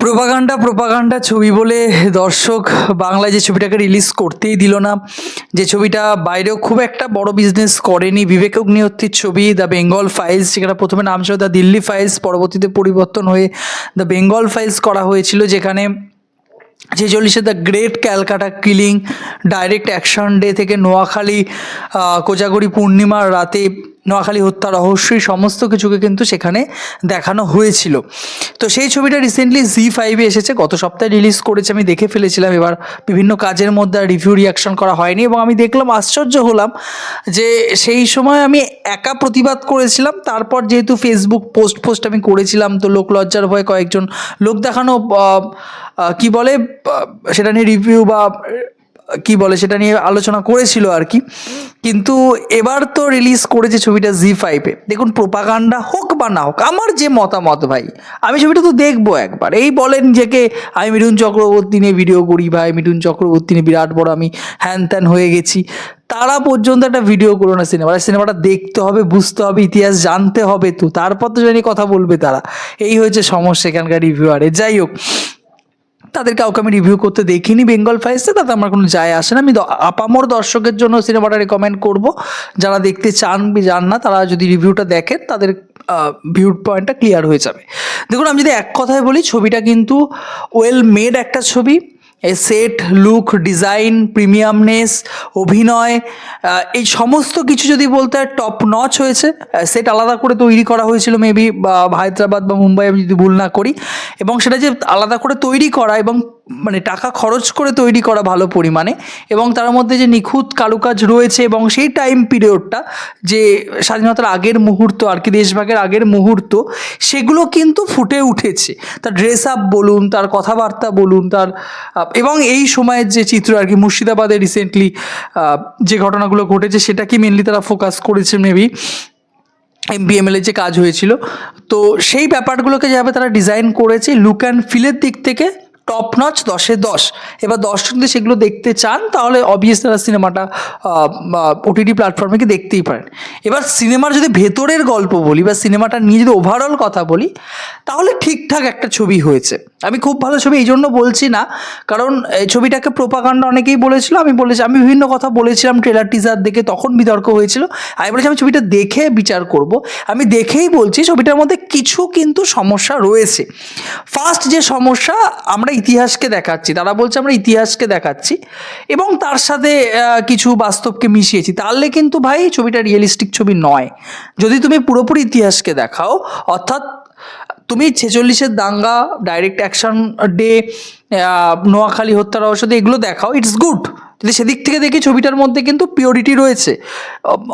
Propaganda propaganda ছবি বলে দর্শক বাংলায় যে ছবিটাকে রিলিজ করতেই দিল না। যে ছবিটা বাইরেও খুব একটা বড় বিজনেস করেনি। বিবেক অগ্নিহত্রীর ছবি দ্য বেঙ্গল ফাইলস যেখানে প্রথমে নাম ছিল দ্য দিল্লি ফাইলস পরবর্তীতে পরিবর্তন হয়ে দ্য বেঙ্গল ফাইলস করা হয়েছিল, যেখানে ছেচল্লিশে the great Calcutta killing direct action day থেকে নোয়াখালী কোজাগরি পূর্ণিমার রাতে নোয়াখালী হত্যা রহস্যই সমস্ত কিছুকে কিন্তু সেখানে দেখানো হয়েছিল। তো সেই ছবিটা রিসেন্টলি জি ফাইভে এসেছে, গত সপ্তাহে রিলিজ করেছে, আমি দেখে ফেলেছিলাম। এবার বিভিন্ন কাজের মধ্যে রিভিউ রিয়াকশন করা হয়নি এবং আমি দেখলাম, আশ্চর্য হলাম যে সেই সময় আমি একা প্রতিবাদ করেছিলাম, তারপর যেহেতু ফেসবুক পোস্ট পোস্ট আমি করেছিলাম, তো লোক লজ্জার ভয়ে কয়েকজন লোক দেখানো কি বলে সেটা নিয়ে রিভিউ বা কি বলে সেটা নিয়ে আলোচনা করেছিল আর কি। কিন্তু এবার তো রিলিজ করেছে ছবিটা জি ফাইভে দেখুন প্রোপাগান্ডা হোক বা না হোক, আমার যে মতামত ভাই, আমি ছবিটা তো দেখব একবার। এই বলেন নিজেকে আমি মিঠুন চক্রবর্তী নিয়ে ভিডিও করি ভাই, মিঠুন চক্রবর্তী নিয়ে বিরাট বড় আমি হ্যান ত্যান হয়ে গেছি। তারা পর্যন্ত একটা ভিডিও করো না সিনেমা সিনেমাটা দেখতে হবে, বুঝতে হবে, ইতিহাস জানতে হবে তো। তারপর তো জানি কথা বলবে তারা। এই হয়েছে সমস্যা এখানকার রিভিউয়ারে যাই হোক তাদের কাউকে আমি রিভিউ করতে দেখিনি বেঙ্গল ফাইসে তাতে আমার কোনো যায় আসে না। আমি আপামর দর্শকের জন্য সিনেমাটা রেকমেন্ড করব। যারা দেখতে চান বি যান না, তারা যদি রিভিউটা দেখেন, তাদের ভিউ পয়েন্টটা ক্লিয়ার হয়ে যাবে। দেখুন, আমি যদি এক কথায় বলি, ছবিটা কিন্তু ওয়েল মেড একটা ছবি। সেট লুক ডিজাইন প্রিমিয়ামনেস অভিনয় এই সমস্ত কিছু যদি বলতে হয় টপ নচ হয়েছে। সেট আলাদা করে তৈরি করা হয়েছিল মেবি হায়দ্রাবাদ বা মুম্বাই আমি যদি ভুল না করি। এবং সেটা যে আলাদা করে তৈরি করা এবং মানে টাকা খরচ করে তৈরি করা ভালো পরিমাণে এবং তার মধ্যে যে নিখুঁত কারুকাজ রয়েছে এবং সেই টাইম পিরিয়ডটা যে স্বাধীনতার আগের মুহূর্ত, আর কি দেশভাগের আগের মুহূর্ত, সেগুলো কিন্তু ফুটে উঠেছে। তার ড্রেস আপ বলুন, তার কথাবার্তা বলুন, তার এবং এই সময়ের যে চিত্র, আর কি মুর্শিদাবাদে রিসেন্টলি যে ঘটনাগুলো ঘটেছে সেটাকে মেনলি তারা ফোকাস করেছে মেবি এমবিএমএল এর যে কাজ হয়েছিল। তো সেই ব্যাপারগুলোকে যেভাবে তারা ডিজাইন করেছে লুক অ্যান্ড ফিলের দিক থেকে টপ নচ দশে দশ। এবার দর্শক যদি সেগুলো দেখতে চান, তাহলে অবভিয়াস তারা সিনেমাটা ওটিটি প্ল্যাটফর্মে কি দেখতেই পারেন। এবার সিনেমার যদি ভেতরের গল্প বলি, বা সিনেমাটা নিয়ে যদি ওভারঅল কথা বলি, তাহলে ঠিকঠাক একটা ছবি হয়েছে। আমি খুব ভালো ছবি এই জন্য বলছি না, কারণ এই ছবিটাকে প্রোপাগান্ডা অনেকেই বলেছিল, আমি বলেছি, আমি বিভিন্ন কথা বলেছিলাম ট্রেলার টিজার দেখে তখন বিতর্ক হয়েছিল। আমি বলেছি, আমি ছবিটা দেখে বিচার করব। আমি দেখেই বলছি, ছবিটার মধ্যে কিছু কিন্তু সমস্যা রয়েছে। ফার্স্ট যে সমস্যা, আমরা ইতিহাসকে দেখাচ্ছি, তারা বলছে আমরা ইতিহাসকে দেখাচ্ছি এবং তার সাথে কিছু বাস্তবকে মিশিয়েছি। তাহলে কিন্তু ভাই ছবিটা রিয়েলিস্টিক ছবি নয়। যদি তুমি পুরোপুরি ইতিহাসকে দেখাও, অর্থাৎ তুমি ছেচল্লিশের দাঙ্গা ডাইরেক্ট অ্যাকশন ডে নোয়াখালী হত্যার রহস্য এগুলো দেখাও ইটস গুড যদি সেদিক থেকে দেখি ছবিটার মধ্যে কিন্তু পিওরিটি রয়েছে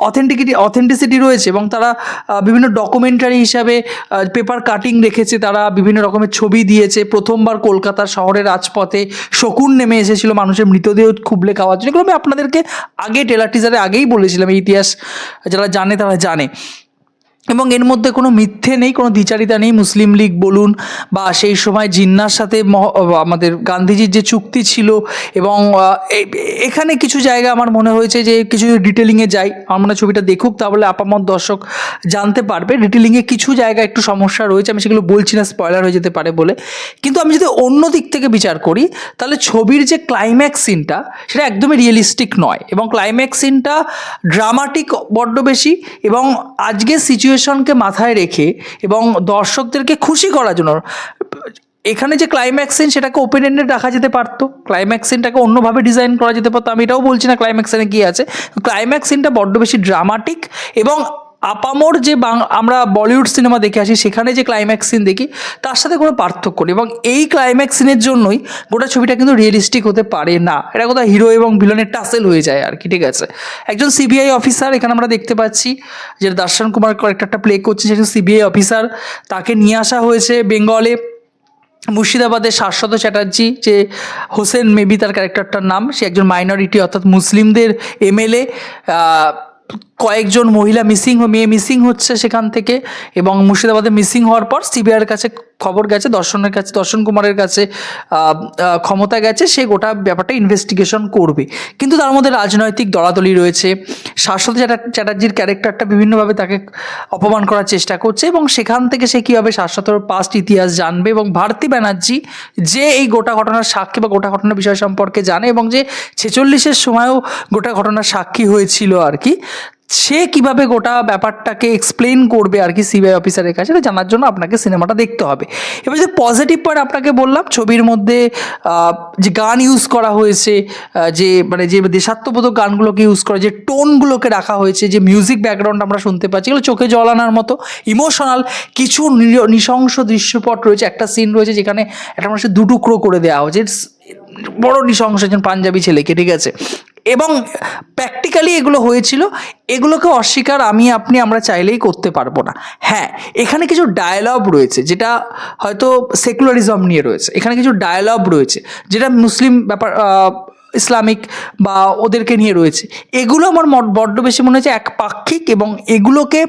অথেন্টিকিটি অথেন্টিসিটি রয়েছে এবং তারা বিভিন্ন ডকুমেন্টারি হিসাবে পেপার কাটিং রেখেছে তারা বিভিন্ন রকমের ছবি দিয়েছে। প্রথমবার কলকাতার শহরের রাজপথে শকুন নেমে এসেছিল মানুষের মৃতদেহ খুবলে খাওয়ার জন্য। এগুলো আমি আপনাদেরকে আগে টেলার টিজারে আগেই বলেছিলাম ইতিহাস যারা জানে তারা জানে। এবং এর মধ্যে কোনো মিথ্যে নেই, কোনো দ্বিচারিতা নেই। মুসলিম লীগ বলুন বা সেই সময় জিন্নার সাথে আমাদের গান্ধীজির যে চুক্তি ছিল এবং এখানে কিছু জায়গা আমার মনে হয়েছে যে কিছু ডিটেলিংয়ে যাই। আমার মনে ছবিটা দেখুক, তাহলে আপামত দর্শক জানতে পারবে। ডিটেলিংয়ে কিছু জায়গা একটু সমস্যা রয়েছে, আমি সেগুলো বলছি না স্পয়লার হয়ে যেতে পারে বলে। কিন্তু আমি যদি অন্য দিক থেকে বিচার করি, তাহলে ছবির যে ক্লাইম্যাক্স সিনটা সেটা একদমই রিয়েলিস্টিক নয়। এবং ক্লাইম্যাক্স সিনটা ড্রামাটিক বড্ড বেশি এবং আজকের সিচুয়েশনকে মাথায় রেখে এবং দর্শকদেরকে খুশি করার জন্য, এখানে যে ক্লাইম্যাক্স সিন সেটাকে ওপেন এন্ডে রাখা যেতে পারতো ক্লাইম্যাক্স সিনটাকে অন্যভাবে ডিজাইন করা যেতে পারতো, আমি এটাও বলছি না ক্লাইম্যাক্স সিনে কী আছে ক্লাইম্যাক্স সিনটা বড্ড বেশি ড্রামাটিক এবং আপামর যে আমরা বলিউড সিনেমা দেখে আসি, সেখানে যে ক্লাইম্যাক্স সিন দেখি, তার সাথে কোনো পার্থক্য নেই। এবং এই ক্লাইম্যাক্স সিনের জন্যই গোটা ছবিটা কিন্তু রিয়েলিস্টিক হতে পারে না। এটা কোথাও হিরো এবং ভিলনের টাসেল হয়ে যায় আর কি, ঠিক আছে? একজন সিবিআই অফিসার এখানে আমরা দেখতে পাচ্ছি, যে দর্শন কুমার ক্যারেক্টারটা প্লে করছে সেটা সিবিআই অফিসার তাকে নিয়ে আসা হয়েছে বেঙ্গলে মুর্শিদাবাদের শাশ্বত চ্যাটার্জি, যে হোসেন মেবি তার ক্যারেক্টারটার নাম, সে একজন মাইনরিটি অর্থাৎ মুসলিমদের এমএলএ কয়েকজন মহিলা মিসিং মেয়ে মিসিং হচ্ছে সেখান থেকে এবং মুর্শিদাবাদে মিসিং হওয়ার পর সিবিআইয়ের কাছে খবর গেছে, দর্শনের কাছে, দর্শন কুমারের কাছে ক্ষমতা গেছে, সে গোটা ব্যাপারটা ইনভেস্টিগেশন করবে। কিন্তু তার মধ্যে রাজনৈতিক দলাদলি রয়েছে। শাশ্বত চ্যাটা- চ্যাটার্জির ক্যারেক্টারটা বিভিন্নভাবে তাকে অপমান করার চেষ্টা করছে এবং সেখান থেকে সে কীভাবে শাশ্বতর পাস্ট ইতিহাস জানবে এবং ভারতী ব্যানার্জি যে এই গোটা ঘটনার সাক্ষী বা গোটা ঘটনার বিষয় সম্পর্কে জানে এবং যে ছেচল্লিশের সময়ও গোটা ঘটনার সাক্ষী হয়েছিল আর কি সে কীভাবে গোটা ব্যাপারটাকে এক্সপ্লেন করবে আর কি সিবিআই অফিসারের কাছে এটা জানার জন্য আপনাকে সিনেমাটা দেখতে হবে। এবার যে পজিটিভ পয়েন্ট আপনাকে বললাম, ছবির মধ্যে যে গান ইউজ করা হয়েছে যে মানে যে দেশাত্মবোধক গানগুলোকে ইউজ করা, যে টোনগুলোকে রাখা হয়েছে, যে মিউজিক ব্যাকগ্রাউন্ড আমরা শুনতে পাচ্ছি, এগুলো চোখে জল আনার মতো ইমোশনাল কিছু নৃশংস দৃশ্যপট রয়েছে। একটা সিন রয়েছে যেখানে একটা মানুষের দুটুকরো করে দেওয়া হয়েছে। বড় নৃশংস একজন পাঞ্জাবি ছেলেকে, ঠিক আছে? এবং প্র্যাকটিক্যালি এগুলো হয়েছিল, এগুলোকে অস্বীকার আমি, আপনি, আমরা চাইলেই করতে পারব না। হ্যাঁ এখানে কিছু ডায়ালগ রয়েছে, যেটা হয়তো সেকুলারিজম নিয়ে রয়েছে। এখানে কিছু ডায়ালগ রয়েছে, যেটা মুসলিম ব্যাপার ইসলামিক বা ওদেরকে নিয়ে রয়েছে। এগুলো আমার বড্ড বেশি মনে হয়েছে এক পাক্ষিক এবং এগুলোকে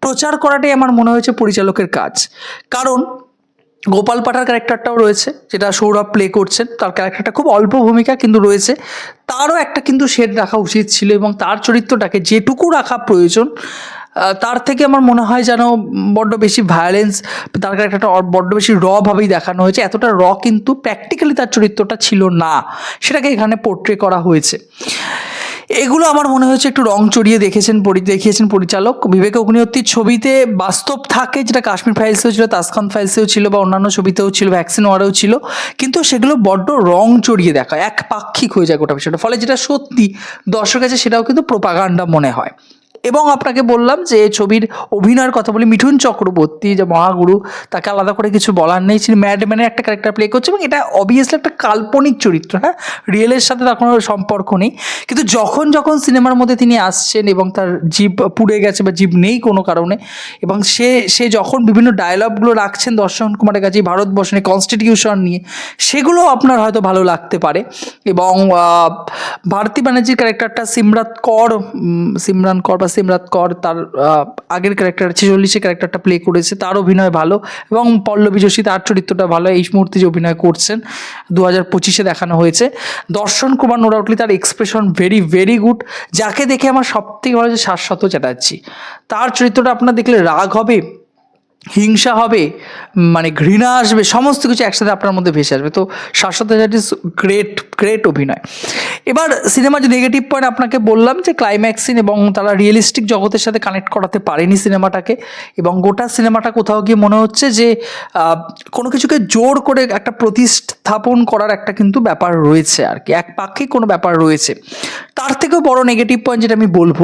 প্রচার করাটাই আমার মনে হয়েছে পরিচালকের কাজ। কারণ গোপাল পাঠার ক্যারেক্টারটাও রয়েছে, যেটা সৌরভ প্লে করছেন। তার ক্যারেক্টারটা খুব অল্প ভূমিকা কিন্তু রয়েছে। তারও একটা কিন্তু শেড রাখা উচিত ছিল এবং তার চরিত্রটাকে যেটুকু রাখা প্রয়োজন তার থেকে আমার মনে হয় যেন বড্ড বেশি ভায়োলেন্স তার ক্যারেক্টারটা বড্ড বেশি র ভাবেই দেখানো হয়েছে। এতটা র কিন্তু প্র্যাকটিক্যালি তার চরিত্রটা ছিল না, সেটাকে এখানে পোর্ট্রে করা হয়েছে। এগুলো আমার মনে হয়েছে একটু রং চড়িয়ে দেখেছেন দেখিয়েছেন পরিচালক বিবেক অগ্নিহত্রীর ছবিতে বাস্তব থাকে যেটা কাশ্মীর ফাইলসেও ছিল তাসখান ফাইলসেও ছিল বা অন্যান্য ছবিতেও ছিল ভ্যাকসিন ওয়ারেও ছিল। কিন্তু সেগুলো বড্ড রং চড়িয়ে দেখা এক পাক্ষিক হয়ে যায় গোটা বিষয়টা। ফলে যেটা সত্যি দর্শক কাছে সেটাও কিন্তু প্রোপাগান্ডা মনে হয়। এবং আপনাকে বললাম যে ছবির অভিনয়ের কথা বলি মিঠুন চক্রবর্তী, যে মহাগুরু, তাকে আলাদা করে কিছু বলার নেই। তিনি ম্যাডম্যানের একটা ক্যারেক্টার প্লে করছে এবং এটা অবভিয়াসলি একটা কাল্পনিক চরিত্র হ্যাঁ? রিয়েলের সাথে তার কোনো সম্পর্ক নেই। কিন্তু যখন যখন সিনেমার মধ্যে তিনি আসছেন এবং তার জীব পুড়ে গেছে বা জীব নেই কোনো কারণে, এবং সে সে যখন বিভিন্ন ডায়লগগুলো রাখছেন দর্শন কুমারের কাছে ভারতবর্ষ নিয়ে কনস্টিটিউশন নিয়ে, সেগুলো আপনার হয়তো ভালো লাগতে পারে। এবং ভারতী ব্যানার্জির ক্যারেক্টারটা সিমরাত কর সিমরান কর বা সিমরাত কর তার আগের ক্যারেক্টার ছেচল্লিশে ক্যারেক্টারটা প্লে করেছে, তার অভিনয় ভালো এবং পল্লবী যোশী তার চরিত্রটা ভালো, এই মুহূর্তে যে অভিনয় করছেন দু হাজার পঁচিশে দেখানো হয়েছে। দর্শন কুমার নোরাউটলি তার এক্সপ্রেশন ভেরি ভেরি গুড যাকে দেখে আমার সব থেকে ভালো হচ্ছে শাশ্বত চ্যাটার্জি। তার চরিত্রটা আপনার দেখলে রাগ হবে হিংসা হবে মানে ঘৃণা আসবে, সমস্ত কিছু একসাথে আপনার মধ্যে ভেসে আসবে। তো শাশ্বত চ্যাটার্জি গ্রেট গ্রেট অভিনয়। এবার সিনেমার যে নেগেটিভ পয়েন্ট আপনাকে বললাম যে ক্লাইম্যাক্সিন এবং তারা রিয়েলিস্টিক জগতের সাথে কানেক্ট করাতে পারেনি সিনেমাটাকে এবং গোটা সিনেমাটা কোথাও গিয়ে মনে হচ্ছে যে কোনো কিছুকে জোর করে একটা প্রতিস্থাপন করার একটা কিন্তু ব্যাপার রয়েছে আর কি, এক পাক্ষিক কোনো ব্যাপার রয়েছে। তার থেকেও বড় নেগেটিভ পয়েন্ট যেটা আমি বলব,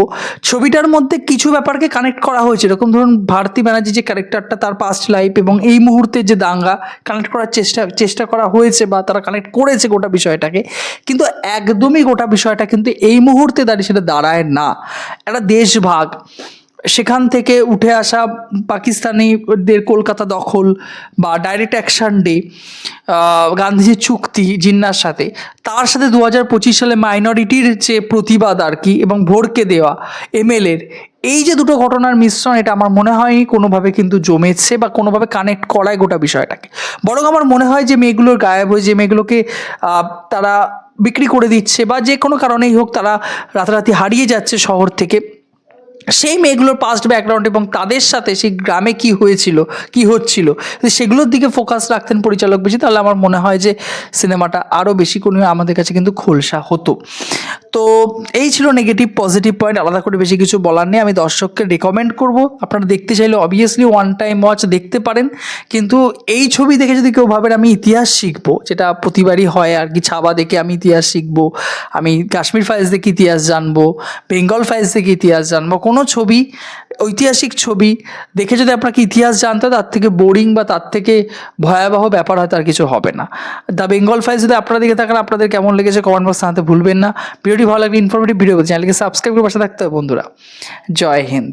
ছবিটার মধ্যে কিছু ব্যাপারকে কানেক্ট করা হয়েছে। এরকম ধরুন, ভারতী ব্যানার্জি যে ক্যারেক্টারটা তার পাস্ট লাইফ এবং এই মুহূর্তের যে দাঙ্গা কানেক্ট করার চেষ্টা চেষ্টা করা হয়েছে বা তারা কানেক্ট করেছে গোটা বিষয়টাকে, কিন্তু একদমই গোটা বিষয়টা কিন্তু এই মুহূর্তে দাঁড়িয়ে সেটা দাঁড়ায় না। একটা দেশভাগ, সেখান থেকে উঠে আসা পাকিস্তানিদের কলকাতা দখল বা ডাইরেক্ট অ্যাকশন ডে গান্ধীজির চুক্তি, জিন্নার সাথে, তার সাথে দু হাজার পঁচিশ সালে মাইনরিটির যে প্রতিবাদ আর কি এবং ভোরকে দেওয়া এমএলএর এই যে দুটো ঘটনার মিশ্রণ, এটা আমার মনে হয় কোনোভাবে কিন্তু জমেছে বা কোনোভাবে কানেক্ট করায় গোটা বিষয়টাকে। বরং আমার মনে হয় যে মেয়েগুলোর গায়েব হয়ে যে মেয়েগুলোকে তারা বিক্রি করে দিচ্ছে বা যে কোনো কারণেই হোক তারা রাতারাতি হারিয়ে যাচ্ছে শহর থেকে, সেই মেয়েগুলোর পাস্ট ব্যাকগ্রাউন্ড এবং তাদের সাথে সেই গ্রামে কি হয়েছিল, কি হচ্ছিল সেগুলোর দিকে ফোকাস রাখতেন পরিচালক বেশি, তাহলে আমার মনে হয় যে সিনেমাটা আরও বেশি কোনো আমাদের কাছে কিন্তু খোলসা হতো। তো এই ছিল নেগেটিভ পজিটিভ পয়েন্ট আলাদা করে বেশি কিছু বলার নেই। আমি দর্শককে রেকমেন্ড করব। আপনারা দেখতে চাইলে অবভিয়াসলি ওয়ান টাইম ওয়াচ দেখতে পারেন। কিন্তু এই ছবি দেখে যদি কেউ ভাবেন আমি ইতিহাস শিখব, যেটা প্রতিবারই হয় আর কি, ছাবা দেখে আমি ইতিহাস শিখব, আমি কাশ্মীর ফাইলস দেখে ইতিহাস জানব বেঙ্গল ফাইলস দেখে ইতিহাস জানব, কোনো ছবি ঐতিহাসিক ছবি। দেখে যদি আপনাকে ইতিহাস জানতে তার থেকে বোরিং বা তার থেকে ভয়াবহ ব্যাপার হয়তো আর কিছু হবে না। দ্য বেঙ্গল ফাইলস যদি আপনারা দেখে থাকেন, আপনাদের কেমন লেগেছে কমেন্ট বক্স জানাতে ভুলবেন না। ভিডিওটি ভালো লাগলে ইনফরমেটিভ ভিডিও চ্যানেলকে সাবস্ক্রাইব করে পাশে থাকতে হবে বন্ধুরা। জয় হিন্দ।